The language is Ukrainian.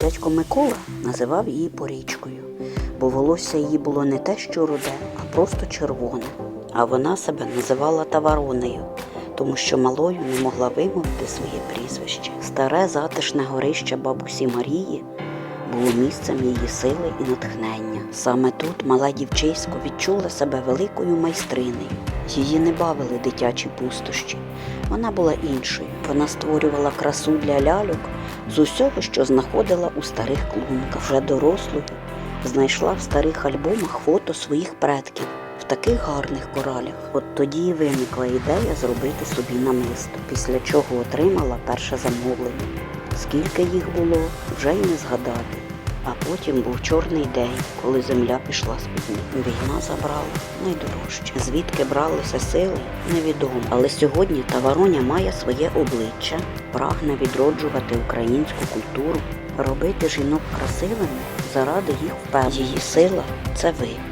Дядько Микола називав її порічкою, бо волосся її було не те, що руде, а просто червоне. А вона себе називала Таваронею, тому що малою не могла вимовити своє прізвище. Старе затишне горище бабусі Марії було місцем її сили і натхнення. Саме тут мала дівчисько відчула себе великою майстринею. Її не бавили дитячі пустощі. Вона була іншою. Вона створювала красу для ляльок з усього, що знаходила у старих клунках. Вже дорослою знайшла в старих альбомах фото своїх предків в таких гарних коралях. От тоді і виникла ідея зробити собі намисто, після чого отримала перше замовлення. Скільки їх було, вже й не згадати. А потім був чорний день, коли земля пішла з під ніг. Війна забрала найдорожче. Звідки бралися сили, невідомо. Але сьогодні Тавароня має своє обличчя, прагне відроджувати українську культуру, робити жінок красивими заради їх впевненості. Її сила це ви.